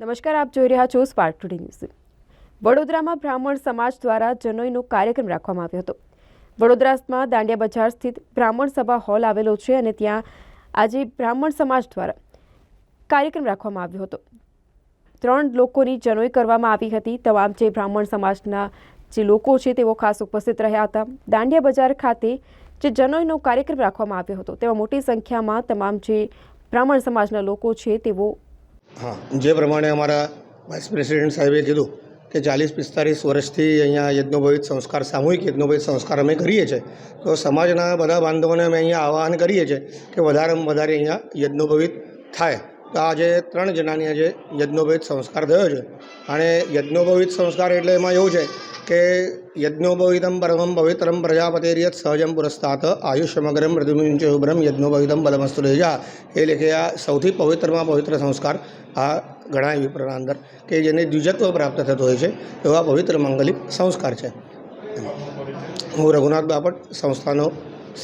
નમસ્કાર, આપ જોઈ રહ્યા છો સ્પાર્ક ટુડે ન્યૂઝ વડોદરામાં બ્રાહ્મણ સમાજ દ્વારા જનોઈનો કાર્યક્રમ રાખવામાં આવ્યો હતો. વડોદરામાં દાંડિયા બજાર સ્થિત બ્રાહ્મણ સભા હોલ આવેલો છે અને ત્યાં આજે બ્રાહ્મણ સમાજ દ્વારા કાર્યક્રમ રાખવામાં આવ્યો હતો. ત્રણ લોકોની જનોઈ કરવામાં આવી હતી. તમામ જે બ્રાહ્મણ સમાજના જે લોકો છે તેઓ ખાસ ઉપસ્થિત રહ્યા હતા. દાંડિયા બજાર ખાતે જે જનોઈનો કાર્યક્રમ રાખવામાં આવ્યો હતો, તેમાં મોટી સંખ્યામાં તમામ જે બ્રાહ્મણ સમાજના લોકો છે તેઓ હા, જે પ્રમાણે અમારા વાઇસ પ્રેસિડેન્ટ સાહેબે કીધું કે ચાલીસ પિસ્તાલીસ વર્ષથી અહીંયા યજ્ઞોભવિત સંસ્કાર, સામૂહિક યજ્ઞોભવિત સંસ્કાર અમે કરીએ છીએ. તો સમાજના બધા બાંધવોને અમે અહીંયા આહવાન કરીએ છીએ કે વધારેમાં વધારે અહીંયા યજ્ઞોભવિત થાય. તો આજે ત્રણ જણાની આજે યજ્ઞોભવિત સંસ્કાર થયો છે. અને યજ્ઞોભવિત સંસ્કાર એટલે એમાં એવું છે કે યજ્ઞોપવિતમ પરમમ પવિત્રમ પ્રજાપતિર્યત સહજમ પુરસ્તાત આયુષ્યમગ્રમ મૃદુમિંચ ઉભ્રમ યજ્ઞોપવિતમ બલમસ્તુ રેજા એ લેખે આ સૌથી પવિત્રમાં પવિત્ર સંસ્કાર આ ગણાય વિપ્રના અંદર કે જેને દ્વિજત્વ પ્રાપ્ત થતું હોય છે એવા પવિત્ર માંગલિક સંસ્કાર છે હું રઘુનાથ બાપટ સંસ્થાનો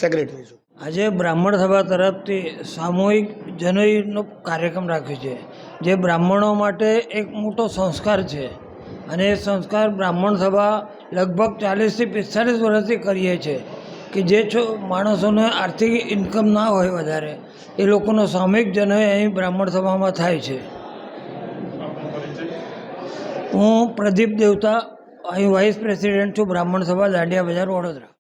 સેક્રેટરી છું આજે બ્રાહ્મણ સભા તરફથી સામૂહિક જનોઈનો કાર્યક્રમ રાખ્યો છે, જે બ્રાહ્મણો માટે એક મોટો સંસ્કાર છે. અને એ સંસ્કાર બ્રાહ્મણ સભા લગભગ ચાલીસથી પિસ્તાલીસ વર્ષથી કરીએ છીએ કે જે છો માણસોને આર્થિક ઇન્કમ ના હોય વધારે, એ લોકોનો સામૂહિક જનય અહીં બ્રાહ્મણ સભામાં થાય છે. હું પ્રદીપ દેવતા, અહીં વાઇસ પ્રેસિડેન્ટ છું બ્રાહ્મણ સભા દાંડિયા બજાર વડોદરા.